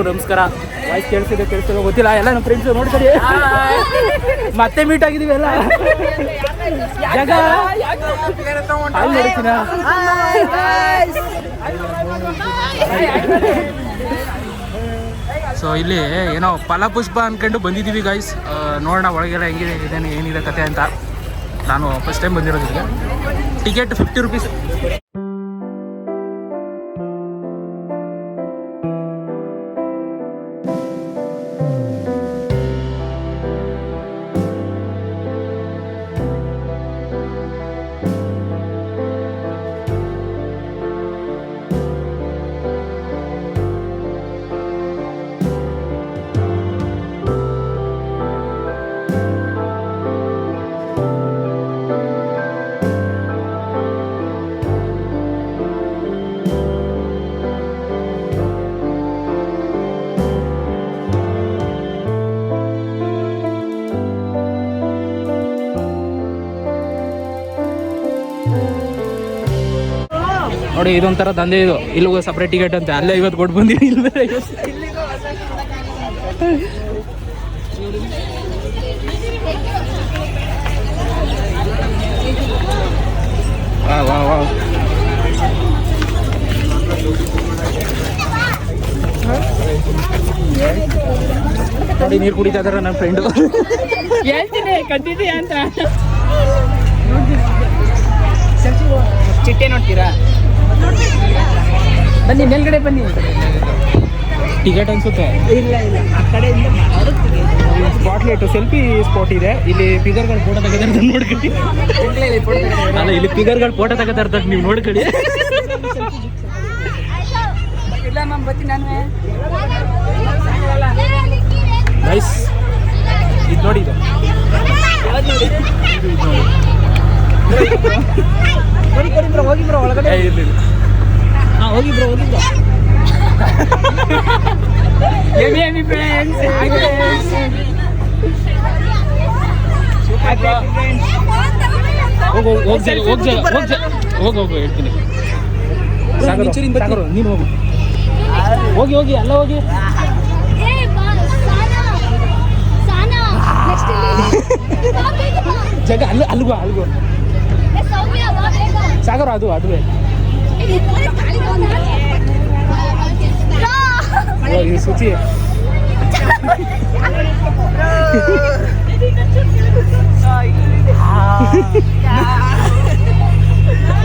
ಎಲ್ರಿಗೂ ನಮಸ್ಕಾರ. ವಾಯ್ಸ್ ಕೇಳಿಸಿದೆ ಕೇಳಿಸಿದೆ, ಗೊತ್ತಿಲ್ಲ. ಎಲ್ಲ ನಮ್ಮ ಫ್ರೆಂಡ್ಸ್ ನೋಡ್ಕೊಡಿ ಮತ್ತೆ ಮೀಟ್ ಆಗಿದೀವಿ ಎಲ್ಲ. ಜಾಗ? ಅಲ್ಲಿ ಸೊ ಇಲ್ಲಿ ಏನೋ ಫಲಪುಷ್ಪ ಅನ್ಕೊಂಡು ಬಂದಿದ್ದೀವಿ ಗಾಯ್ಸ್ ನೋಡೋಣ ಒಳಗೆಲ್ಲ ಹೆಂಗಿದೆ ಇದೇನು ಏನಿದೆ ಕತೆ ಅಂತ. ನಾನು ಫಸ್ಟ್ ಟೈಮ್ ಬಂದಿರೋದಿಲ್ಲ ಟಿಕೆಟ್ ಫಿಫ್ಟಿ ರುಪೀಸ್ ನೋಡಿ ಇದೊಂಥರ ದಂಧೆ ಇದು. ಇಲ್ಲಿಗೂ ಸಪ್ರೇಟ್ ಟಿಕೆಟ್ ಅಂತ. ಅಲ್ಲೇ ಇವತ್ತು ಕೊಟ್ಟು ಬಂದಿದ್ದೀನಿ ಇಲ್ಲಿ ಬೇರೆ ವಾ ವಾ ವಾ. ನೋಡಿ ನೀರು ಕುಡಿತಾ ಇದಾರೆ ನನ್ನ ಫ್ರೆಂಡು ಹೇಳ್ತೀನಿ ಅಂತ? ಚಿಟ್ಟೆ ನೋಡ್ತೀರಾ? ಬನ್ನಿ ಮೇಲ್ಗಡೆ ಬನ್ನಿ. ಟಿಕೆಟ್ ಅನ್ಸುತ್ತೆ? ಇಲ್ಲ ಇಲ್ಲ. ಆ ಕಡೆಯಿಂದ ಸ್ಪಾಟ್ ಲೈಟ್ ಸೆಲ್ಫಿ ಸ್ಪಾಟ್ ಇದೆ. ಇಲ್ಲಿ ಫಿಗರ್ಗಳು ಫೋಟೋ ತೆಗೆದಿರ್ತಾರೆ ನೋಡ್ಕೊಳ್ಳಿ. ಅಲ್ಲ ಇಲ್ಲಿ ಫಿಗರ್ಗಳು ಫೋಟೋ ಇರ್ತಾರೆ ನೀವು ನೋಡ್ಕೊಳ್ಳಿ. ಇಲ್ಲ ಮ್ಯಾಮ್ ಬರ್ತೀನಿ ನಾನು ನೈಸ್ ಇದು ನೋಡಿ ಇದು. ಕೊಡಿ ಕೊಡಿ ಬ್ರೋ ಹೋಗಿ ಬ್ರೋ ಒಳಗಡೆ. ಹಾ ಹೋಗಿ ಬ್ರೋ ಹೋಗಿ ಬ್ರೋ ಎಮಿ ಎಮಿ ಫ್ರೆಂಡ್ಸ್ ಹೋಗಿ ಹೋಗ್ ಹೋಗ್. ಹೋಗಿ ಹೋಗ್ ಜಾಗ ಹೋಗ್ ಜಾಗ ಹೋಗ್ ಹೋಗು ಹೇಳ್ತೀನಿ ನೀನು ಹೋಗು ಹೋಗಿ ಹೋಗಿ ಅಲ್ಲ ಹೋಗಿ ಬೇಗ ಅಲ್ಲಿ ಅಲ್ಗೋ ಅಲ್ಗೋ. ಸಾಗರ ಅದು ಅದುವೆ. ಸುಚಿ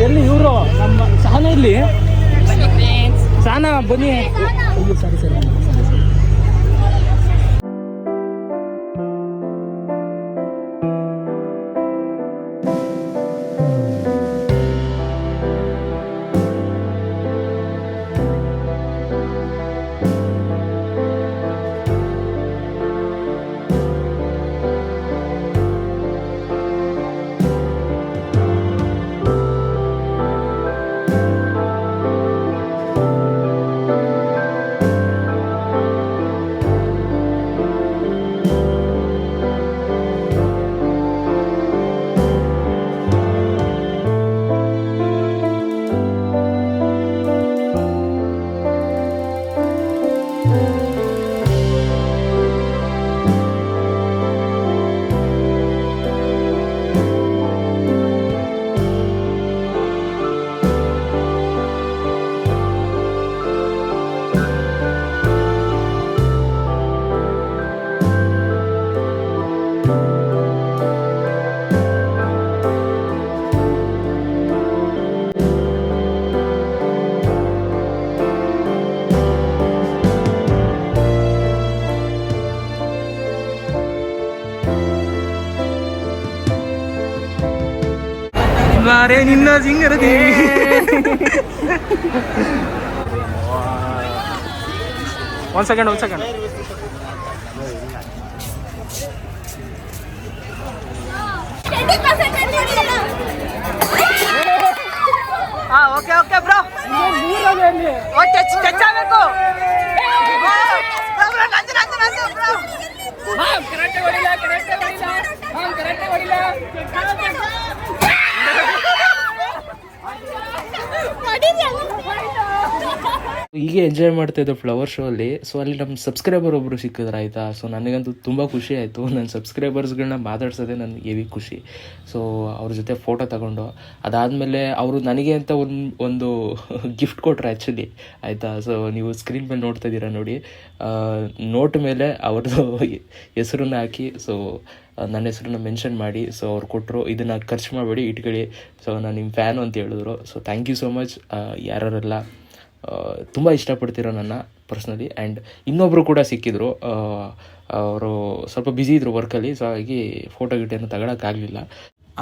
ಎಲ್ಲಿ ಇವರು? ನಮ್ಮ ಸಹನ ಇಲ್ಲಿ ಸಹನ ಬನ್ನಿ. ಸಾರಿ ಸರಿ. ಬಾರೆ ನಿನ್ನ ಸಿಂಗರದಿ ಒಂದ್ ಸೆಕೆಂಡ್ ಒಂದ್ ಸೆಕೆಂಡ್ ಹೀಗೆ ಎಂಜಾಯ್ ಮಾಡ್ತಾ ಇದ್ದೆ ಫ್ಲವರ್ ಶೋ ಅಲ್ಲಿ ಸೊ ಅಲ್ಲಿ ನಮ್ಮ ಸಬ್ಸ್ಕ್ರೈಬರ್ ಒಬ್ಬರು ಸಿಕ್ಕಿದ್ರು, ಆಯ್ತಾ? ಸೊ ನನಗಂತೂ ತುಂಬ ಖುಷಿ ಆಯಿತು. ನನ್ನ ಸಬ್ಸ್ಕ್ರೈಬರ್ಸ್ಗಳನ್ನ ಮಾತಾಡ್ಸೋದೇ ನನಗೆ ಹೆವಿ ಖುಷಿ. ಸೊ ಅವ್ರ ಜೊತೆ ಫೋಟೋ ತಗೊಂಡು, ಅದಾದಮೇಲೆ ಅವರು ನನಗೆ ಅಂತ ಒಂದು ಒಂದು ಗಿಫ್ಟ್ ಕೊಟ್ರು ಆ್ಯಕ್ಚುಲಿ ಆಯಿತಾ? ಸೊ ನೀವು ಸ್ಕ್ರೀನ್ ಮೇಲೆ ನೋಡ್ತಾ ಇದ್ದೀರಾ ನೋಡಿ. ನೋಟ್ ಮೇಲೆ ಅವ್ರದ್ದು ಹೆಸರನ್ನ ಹಾಕಿ ಸೊ ನನ್ನ ಹೆಸರನ್ನ ಮೆನ್ಷನ್ ಮಾಡಿ ಸೊ ಅವ್ರು ಕೊಟ್ಟರು ಇದನ್ನು ಖರ್ಚು ಮಾಡಬೇಡಿ, ಇಟ್ಕೊಳ್ಳಿ. ಸೊ ನಾನು ನಿಮ್ಮ ಫ್ಯಾನು ಅಂತ ಹೇಳಿದ್ರು. So thank you so much ಯಾರೆಲ್ಲ ತುಂಬ ಇಷ್ಟಪಡ್ತಿರೋ ನನ್ನ ಪರ್ಸ್ನಲಿ ಆ್ಯಂಡ್ ಇನ್ನೊಬ್ಬರು ಕೂಡ ಸಿಕ್ಕಿದ್ರು. ಅವರು ಸ್ವಲ್ಪ ಬ್ಯುಸಿ ಇದ್ರು ವರ್ಕಲ್ಲಿ ಸೊ ಹಾಗಾಗಿ ಫೋಟೋ ಗಿಟೇನು ತಗೊಳಕ್ಕಾಗಲಿಲ್ಲ.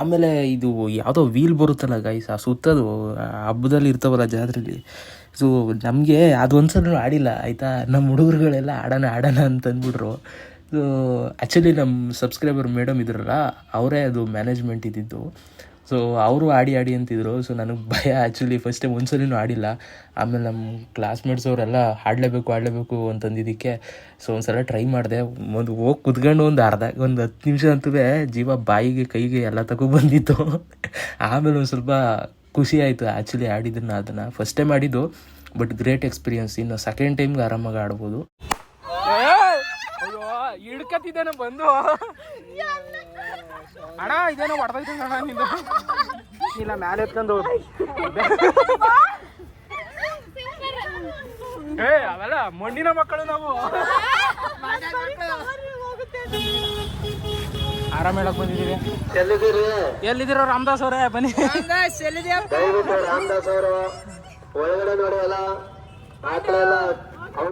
ಆಮೇಲೆ ಇದು ಯಾವುದೋ ವೀಲ್ ಬರುತ್ತಲ್ಲ ಗೈಸ್ ಆ ಸುತ್ತದು ಹಬ್ಬದಲ್ಲಿ ಇರ್ತಾವಲ್ಲ ಜಾತ್ರೆಲಿ ಸೊ ನಮಗೆ ಅದು ಒಂದ್ಸಲ ಆಡಿಲ್ಲ, ಆಯಿತಾ? ನಮ್ಮ ಹುಡುಗರುಗಳೆಲ್ಲ ಆಡೋಣ ಆಡೋಣ ಅಂತಂದ್ಬಿಟ್ರು ಸೊ ಆ್ಯಕ್ಚುಲಿ ನಮ್ಮ ಸಬ್ಸ್ಕ್ರೈಬರ್ ಮೇಡಮ್ ಇದ್ರಲ್ಲ, ಅವರೇ ಅದು ಮ್ಯಾನೇಜ್ಮೆಂಟ್ ಇದ್ದಿದ್ದು. ಸೊ ಅವರು ಆಡಿ ಆಡಿ ಅಂತಿದ್ರು. ಸೊ ನನಗೆ ಭಯ ಆ್ಯಕ್ಚುಲಿ ಫಸ್ಟ್ ಟೈಮ್ ಒಂದ್ಸಲಿನೂ ಆಡಿಲ್ಲ. ಆಮೇಲೆ ನಮ್ಮ ಕ್ಲಾಸ್ಮೇಟ್ಸ್ ಅವರೆಲ್ಲ ಆಡಲೇಬೇಕು ಆಡಲೇಬೇಕು ಅಂತಂದಿದ್ದಕ್ಕೆ ಸೊ ಒಂದ್ಸಲ ಟ್ರೈ ಮಾಡಿದೆ. ಒಂದು ಹೋಗಿ ಕುತ್ಕೊಂಡು ಒಂದು ಅರ್ಧ ಒಂದು ಹತ್ತು ನಿಮಿಷ ಅಂತೂ ಜೀವ ಬಾಯಿಗೆ ಕೈಗೆ ಎಲ್ಲ ತಗೋ ಬಂದಿತ್ತು. ಆಮೇಲೆ ಒಂದು ಸ್ವಲ್ಪ ಖುಷಿ ಆಯಿತು ಆ್ಯಕ್ಚುಲಿ ಆಡಿದ್ದನ್ನ ಅದನ್ನು. ಫಸ್ಟ್ ಟೈಮ್ ಆಡಿದ್ದು ಬಟ್ ಗ್ರೇಟ್ ಎಕ್ಸ್ಪೀರಿಯನ್ಸ್ ಇನ್ನು ಸೆಕೆಂಡ್ ಟೈಮ್ಗೆ ಆರಾಮಾಗಿ ಆಡ್ಬೋದು. ಬಂದು. ಅಣ್ಣ ಇದೇನೋ ಹೊಡೆದೈತೆ ಅಣ್ಣ ನಿಂದು. ಇಲ್ಲ ಮ್ಯಾಲೆ ಎತ್ಕೊಂಡು ಏ ಅವೆಲ್ಲ ಮಣ್ಣಿನ ಮಕ್ಕಳು ನಾವು. ಆರಾಮ್ ಹೇಳಕ್ ಬಂದಿದ್ದೀವಿ. ಎಲ್ಲಿದ್ದೀರೋ? ರಾಮದಾಸ್ ಅವರೇ ಬನ್ನಿ. ದಯವಿಟ್ಟು ರಾಮದಾಸ್ ಅವರು ಒಳಗಡೆ ನೋಡಿ ಎಲ್ಲ. ಸೊ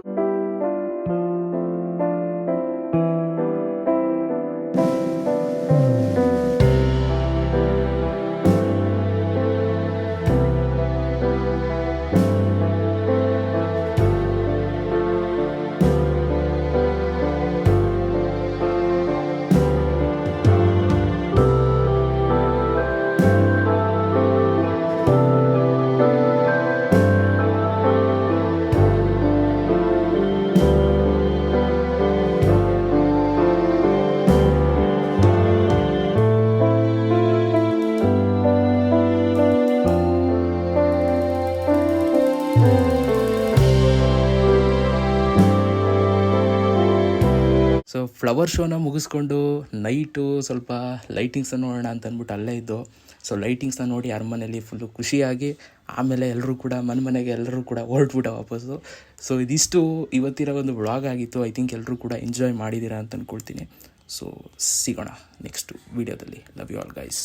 ಫ್ಲವರ್ ಶೋನ ಮುಗಿಸ್ಕೊಂಡು ನೈಟು ಸ್ವಲ್ಪ ಲೈಟಿಂಗ್ಸನ್ನು ನೋಡೋಣ ಅಂತ ಅಂದ್ಬಿಟ್ಟು ಅಲ್ಲೇ ಇದ್ದು. ಸೊ ಲೈಟಿಂಗ್ಸ್ನ ನೋಡಿ ಅರಮನೆಯಲ್ಲಿ ಫುಲ್ಲು ಖುಷಿಯಾಗಿ ಆಮೇಲೆ ಎಲ್ಲರೂ ಕೂಡ ಮನೆ ಮನೆಗೆ ಎಲ್ಲರೂ ಕೂಡ ಹೊರಟ್ಬಿಟ್ಟ ವಾಪಸ್ಸು. ಸೊ ಇದಿಷ್ಟು ಇವತ್ತಿರೋ ಒಂದು ಬ್ಲಾಗ್ ಆಗಿತ್ತು. ಐ ಥಿಂಕ್ ಎಲ್ಲರೂ ಕೂಡ ಎಂಜಾಯ್ ಮಾಡಿದ್ದೀರಾ ಅಂತ ಅಂದ್ಕೊಳ್ತೀನಿ ಸೊ ಸಿಗೋಣ ನೆಕ್ಸ್ಟ್ ವೀಡಿಯೋದಲ್ಲಿ ಲವ್ ಯು ಆಲ್ ಗೈಸ್